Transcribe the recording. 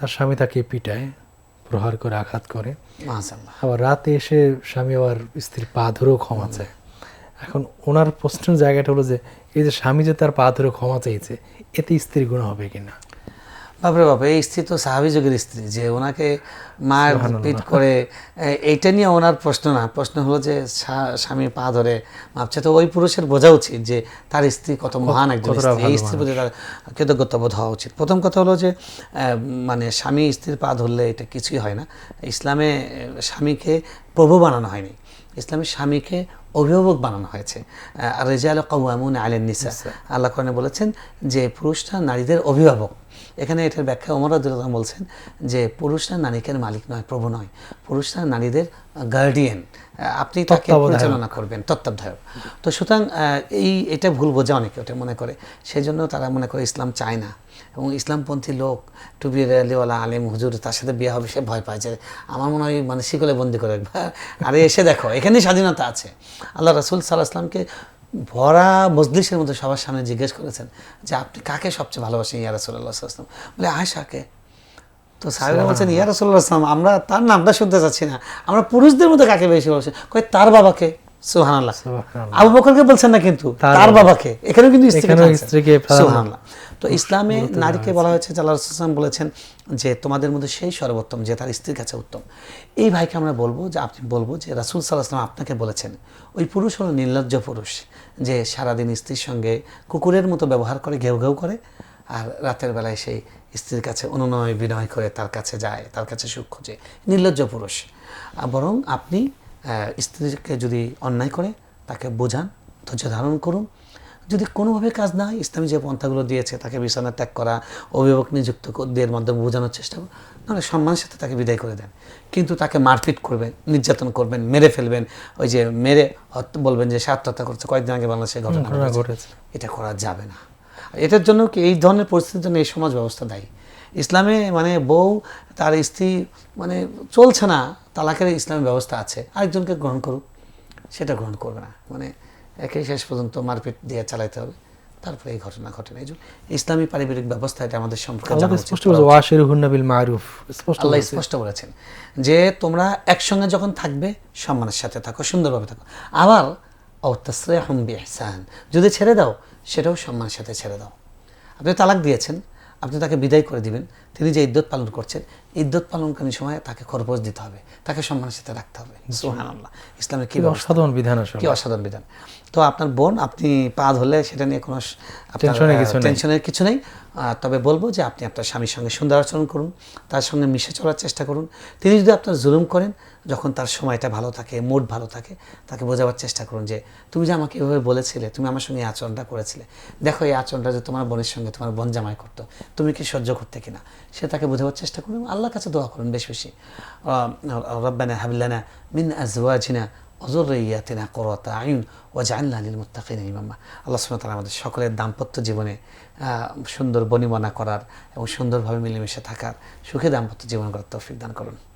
তার স্বামী তাকে পিটায় প্রহার করে আঘাত করে। আবার রাতে এসে স্বামী আবার স্ত্রীর পা ধরেও ক্ষমা চায়। এখন ওনার প্রশ্নের জায়গাটা হলো যে এই যে স্বামী যে তার পা ধরে ক্ষমা চাইছে এতে স্ত্রীর গুণ হবে কিনা? বাপরে বাপ এই স্ত্রী তো সাহাবি যুগের স্ত্রী যে ওনাকে মার পিট করে এইটা নিয়ে ওনার প্রশ্ন না। প্রশ্ন হলো যে স্বা- স্বামী পা ধরে ভাবছে তো ওই পুরুষের বোঝা উচিত যে তার স্ত্রী কত মহান একজন স্ত্রী। এই স্ত্রীর প্রতি তার কৃতজ্ঞতা বোধ হওয়া উচিত। প্রথম কথা হলো যে মানে স্বামী স্ত্রীর পা ধরলে এটা কিছুই হয় না। ইসলামে স্বামীকে প্রভু বানানো হয়নি। ইসলামে স্বামীকে অভিভাবক বানানো হয়েছে। রেজাল কওয়ামুন আলেন নিসা। আল্লাহ কোরআনে বলেছেন যে পুরুষরা নারীদের অভিভাবক। এখানে এটার ব্যাখ্যা ওমর আব্দুল্লাহ বলছেন যে পুরুষরা নারীকের মালিক নয় প্রভু নয়। পুরুষরা নারীদের গার্ডিয়ান আপনি তাকে পরিচালনা করবেন তত্ত্বাবধায়ক। তো সুতরাং এই এটা ভুল বোঝা অনেকে ওটা মনে করে। সেই জন্য তারা মনে করে ইসলাম চায় না। এবং ইসলামপন্থী লোক টুবি আলিওয়ালা আলিম হুজুর তার সাথে বিয়ে হবে সে ভয় পায় যে আমার মনে হয় মানে শিকলে বন্দি করে আরে এসে দেখো এখানে স্বাধীনতা আছে। আল্লাহ রাসুল সাল্লাহ আসলামকে ভরা মজলিসের মধ্যে সবার সামনে জিজ্ঞেস করেছেন যে আপনি কাকে সবচেয়ে ভালোবাসেন? ইয়া রাসুল্লাহ আসলাম বলে আয়সাকে তো সাহেবরা বলছেন ইয়া রাসুল্লাহ আসলাম আমরা তার নামটা শুনতে চাচ্ছি না। আমরা পুরুষদের মধ্যে কাকে বেশি ভালোবাসি? কই তার বাবাকে। সুবহানাল্লাহ। আবু বকরকে বলছেন না কিন্তু তার বাবাকে। এখানেও কিন্তু স্ত্রীকে সুবহানাল্লাহ। তো ইসলামে নারীকে বলা হয়েছে আল্লাহ রসুলাম বলেছেন যে তোমাদের মধ্যে সেই সর্বোত্তম যে তার স্ত্রীর কাছে উত্তম। এই ভাইকে আমরা বলব যে আপনি বলব যে রাসুল সাল্লাহাম আপনাকে বলেছেন ওই পুরুষ হলো নির্লজ্জ পুরুষ যে সারাদিন স্ত্রীর সঙ্গে কুকুরের মতো ব্যবহার করে ঘেউ ঘেউ করে আর রাতের বেলায় সেই স্ত্রীর কাছে অনুনয় বিনয় করে তার কাছে যায় তার কাছে সুখ খোঁজে। নির্লজ্জ পুরুষ। বরং আপনি স্ত্রীকে যদি অন্যায় করে তাকে বোঝান ধৈর্য ধারণ করুন। যদি কোনোভাবে কাজ না হয় ইসলামী যে পন্থাগুলো দিয়েছে তাকে বিছানা ত্যাগ করা অভিভাবক নিযুক্ত দিয়ে মাধ্যমে বোঝানোর চেষ্টা করুন নাহলে সম্মানের সাথে তাকে বিদায় করে দেন। কিন্তু তাকে মারপিট করবেন নির্যাতন করবেন মেরে ফেলবেন। ওই যে মেরে বলবেন যে সে আত্মহত্যা করছে কয়েকদিন আগে বাংলাদেশে ঘটনা। ঘটেছে। এটা করা যাবে না। এটার জন্য কি এই ধরনের পরিস্থিতির জন্য এই সমাজ ব্যবস্থা দায়ী। ইসলামে মানে বউ তার স্ত্রী মানে চলছে না তালাকের ইসলামের ব্যবস্থা আছে আরেকজনকে গ্রহণ করুক সেটা গ্রহণ করবে না। মানে একে শেষ পর্যন্ত মারপিট দিয়ে চালাইতে হবে তারপরে এই ঘটনা ঘটে না। এই জন্য ইসলামী পারিবারিক ব্যবস্থা এটা আমাদের সম্পর্কে আল্লাহ স্পষ্ট মারুফ আল্লাহ বলেছেন যে তোমরা একসঙ্গে যখন থাকবে সম্মানের সাথে থাকো সুন্দরভাবে থাকো। আবার অত্যাশ্রয়হম বিহসান যদি ছেড়ে দাও সেটাও সম্মানের সাথে ছেড়ে দাও। আপনি তালাক দিয়েছেন আপনি তাকে বিদায় করে দিবেন। তিনি যে ইদ্যত পালন করছেন ইদ্যত পালনকালীন সময় তাকে খরপোশ দিতে হবে তাকে সম্মানের সাথে রাখতে হবে। সুহান আল্লাহ ইসলামের কি অসাধারণ বিধান কি অসাধারণ বিধান। তো আপনার বোন আপনি পা ধরলে সেটা নিয়ে কোনো টেনশনের কিছু নেই। তবে বলব যে আপনি আপনার স্বামীর সঙ্গে সুন্দর আচরণ করুন তার সঙ্গে মিশে চলার চেষ্টা করুন। তিনি যদি আপনার জুলুম করেন যখন তার সময়টা ভালো থাকে মুড ভালো থাকে, তাকে বোঝাবার চেষ্টা করুন যে, তুমি যে আমাকে এভাবে বলেছিলে, তুমি আমার সঙ্গে এই আচরণটা করেছিলে। দেখো এই আচরণটা যে তোমার বোনের সঙ্গে, তোমার বোন জামাই করতো, তুমি কি সহ্য করতে কিনা? সে তাকে বোঝাবার চেষ্টা করুন আল্লাহর কাছে দোয়া করুন বেশি বেশি। রব্বানা হাবলানা মিন আজওয়াজিনা অজরিয়াতিনা করতা আইন ও জানলা লিল মুত্তাকিন ইমাম্মা আল্লাহ ওয়া আমাদের সকলের দাম্পত্য জীবনে সুন্দর বনিবনা করার এবং সুন্দরভাবে মিলেমিশে থাকার সুখে দাম্পত্য জীবন করার তৌফিক দান করুন।